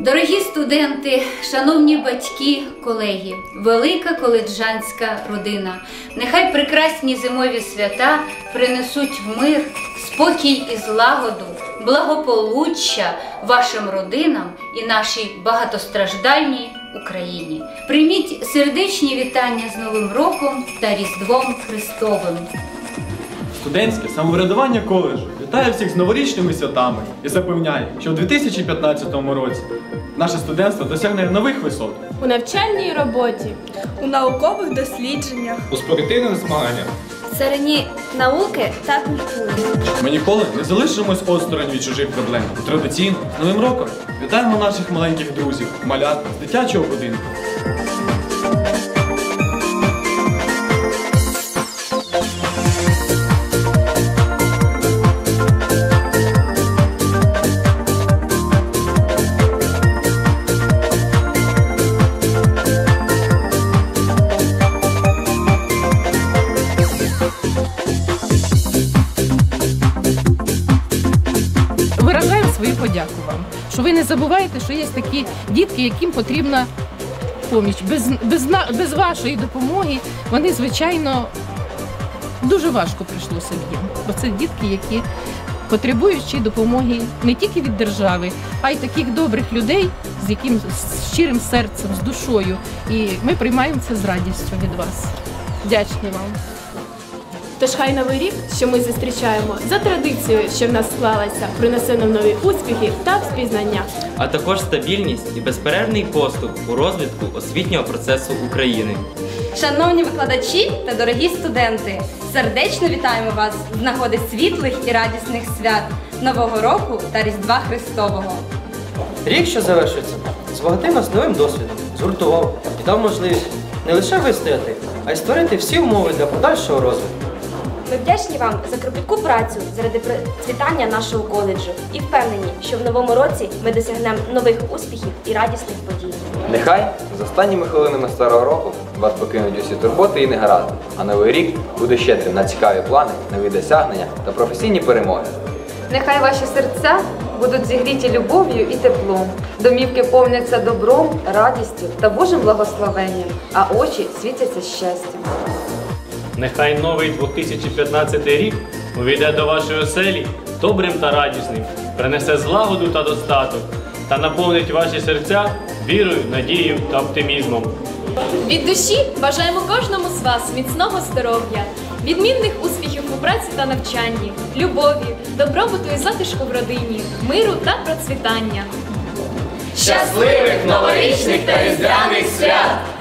Дорогі студенти, шановні батьки, колеги, велика коледжанська родина. Нехай прекрасні зимові свята принесуть в мир, спокій і злагоду, благополуччя вашим родинам і нашій багатостраждальній Україні. Прийміть сердечні вітання з Новим роком та Різдвом Христовим. Студентське самоврядування коледжу вітає всіх з новорічними святами і запевняє, що у 2015 році наше студентство досягне нових висот. у навчальній роботі, у наукових дослідженнях, у спортивних змаганнях. Царині науки та культури. Ми ніколи не залишимось осторонь від чужих проблем. Традиційно Новим роком вітаємо наших маленьких друзів, малят з дитячого будинку. Виражаємо вам, що ви не забуваєте, що є такі дітки, яким потрібна поміч. Без, без, без вашої допомоги вони, звичайно, дуже важко прийшлося їм. Бо це дітки, які потребують допомоги не тільки від держави, а й таких добрих людей, з яким з щирим серцем, з душою. І ми приймаємо це з радістю від вас. Вдячні вам. Тож хай новий рік, що ми зустрічаємо за традицією, що в нас склалася, принесе нам нові успіхи та впізнання. а також стабільність і безперервний поступ у розвитку освітнього процесу України. Шановні викладачі та дорогі студенти, сердечно вітаємо вас з нагоди світлих і радісних свят Нового року та Різдва Христового. Рік, що завершується, збагатив нас новим досвідом, згуртував і дав можливість не лише вистояти, а й створити всі умови для подальшого розвитку. Ми вдячні вам за кропітку працю заради процвітання нашого коледжу і впевнені, що в новому році ми досягнемо нових успіхів і радісних подій. Нехай з останніми хвилинами старого року вас покинуть усі турботи і негаразди, а новий рік буде щедрим на цікаві плани, нові досягнення та професійні перемоги. Нехай ваші серця будуть зігріті любов'ю і теплом. Домівки повняться добром, радістю та Божим благословенням, а очі світяться щастям. Нехай новий 2015 рік увійде до вашої оселі добрим та радісним, принесе злагоду та достаток та наповнить ваші серця вірою, надією та оптимізмом. Від душі бажаємо кожному з вас міцного здоров'я, відмінних успіхів у праці та навчанні, любові, добробуту і затишку в родині, миру та процвітання. Щасливих новорічних та різдвяних свят!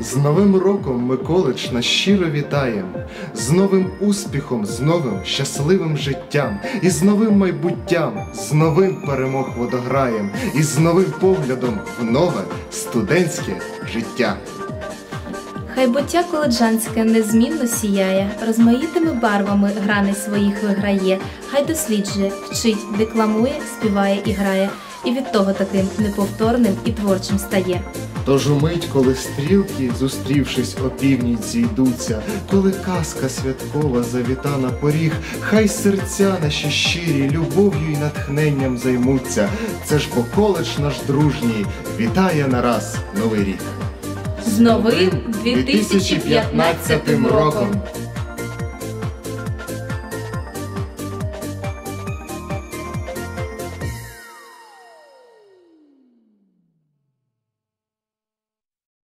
З Новим роком ми коледж нас щиро вітаємо, з новим успіхом, з новим щасливим життям, і з новим майбуттям, з новим перемог водограєм, і з новим поглядом в нове студентське життя. Хай буття коледжанське незмінно сіяє, розмаїтими барвами грани своїх виграє, хай досліджує, вчить, декламує, співає і грає, і від того таким неповторним і творчим стає. Тож умить, коли стрілки, зустрівшись опівніч, зійдуться, коли казка святкова завіта на поріг, хай серця наші щирі любов'ю і натхненням займуться. Це ж бо коледж наш дружній вітає нараз новий рік. З новим 2015 роком!